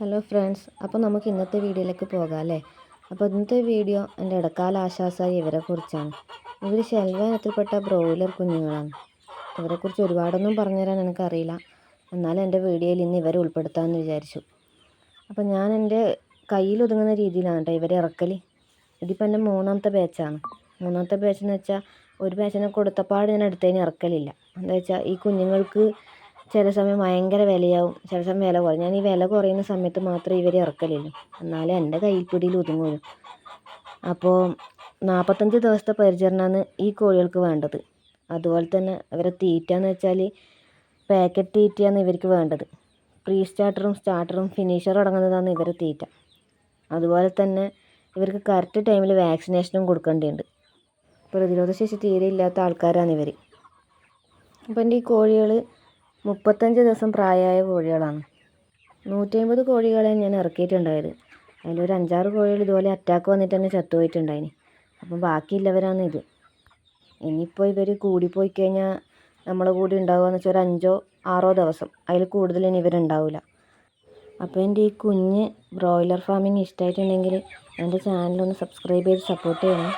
Hello friends അപ്പോൾ നമുക്ക് ഇന്നത്തെ വീഡിയോയിലേക്ക് പോകാം അല്ലേ? അപ്പോൾ ഇന്നത്തെ വീഡിയോ എന്റെ ഇടക്കാല ആശ്വാസമായി ഇവരെ കുറിച്ചാണ്. ഇവർ ശെൽവനത്തിൽപ്പെട്ട ബ്രോയിലർ കുഞ്ഞുങ്ങളാണ്. ഇവരെക്കുറിച്ച് ഒരുപാടൊന്നും പറഞ്ഞുതരാൻ എനിക്കറിയില്ല. എന്നാലും എന്റെ വീഡിയോയിൽ ഇന്ന് ഇവരെ ഉൾപ്പെടുത്താമെന്ന് വിചാരിച്ചു. അപ്പോൾ ഞാൻ എന്റെ കയ്യിൽ ഒതുങ്ങുന്ന രീതിയിലാണ് കേട്ടോ ഇവരെ ഇറക്കൽ ഇതിപ്പോൾ എന്റെ മൂന്നാമത്തെ ബാച്ചാണ് മൂന്നാമത്തെ ബാച്ച് എന്ന് വെച്ചാൽ ഒരു ബാച്ചിനെ കൊടുത്തപ്പാട് ഞാൻ അടുത്തതിന് ഇറക്കലില്ല. എന്താ വെച്ചാൽ ഈ കുഞ്ഞുങ്ങൾക്ക് ചില സമയം ഭയങ്കര വിലയാവും. ചില സമയം വില കുറയും. ഞാൻ ഈ വില കുറയുന്ന സമയത്ത് മാത്രമേ ഇവർ ഇറക്കലുള്ളൂ. എന്നാലേ എന്റെ കൈപ്പിടിയിൽ ഒതുങ്ങുള്ളൂ അപ്പോൾ നാൽപ്പത്തഞ്ച് ദിവസത്തെ പരിചരണമാണ് ഈ കോഴികൾക്ക് വേണ്ടത്. അതുപോലെ തന്നെ ഇവരെ തീറ്റ എന്ന് വെച്ചാൽ പാക്കറ്റ് തീറ്റയാണ് ഇവർക്ക് വേണ്ടത്. പ്രീ സ്റ്റാർട്ടറും സ്റ്റാർട്ടറും ഫിനിഷറും അടങ്ങുന്നതാണ് ഇവരെ തീറ്റ. അതുപോലെ തന്നെ ഇവർക്ക് കറക്റ്റ് ടൈമിൽ വാക്സിനേഷനും കൊടുക്കേണ്ടതുണ്ട്. പ്രതിരോധശേഷി തീരെ ഇല്ലാത്ത ആൾക്കാരാണ് ഇവർ അപ്പം എന്റെ ഈ കോഴികൾ മുപ്പത്തഞ്ച് ദിവസം പ്രായമായ കോഴികളാണ്. നൂറ്റി അമ്പത് കോഴികളെ ഞാൻ ഇറക്കിയിട്ടുണ്ടായത്. അതിലൊരു അഞ്ചാറ് കോഴികൾ ഇതുപോലെ അറ്റാക്ക് വന്നിട്ട് തന്നെ ചത്തുപോയിട്ടുണ്ടായിന്. അപ്പം ബാക്കിയുള്ളവരാണ് ഇത്. ഇനിയിപ്പോൾ ഇവർ കൂടിപ്പോയി കഴിഞ്ഞാൽ നമ്മളെ കൂടി ഉണ്ടാവുകയെന്ന് വെച്ചാൽ ഒരു അഞ്ചോ ആറോ ദിവസം. അതിൽ കൂടുതൽ ഇനി ഇവരുണ്ടാവില്ല അപ്പോൾ എന്റെ ഈ കുഞ്ഞ് ബ്രോയിലർ ഫാമിങ് ഇഷ്ടമായിട്ടുണ്ടെങ്കിൽ എന്റെ ചാനലൊന്ന് സബ്സ്ക്രൈബ് ചെയ്ത് സപ്പോർട്ട് ചെയ്യണം.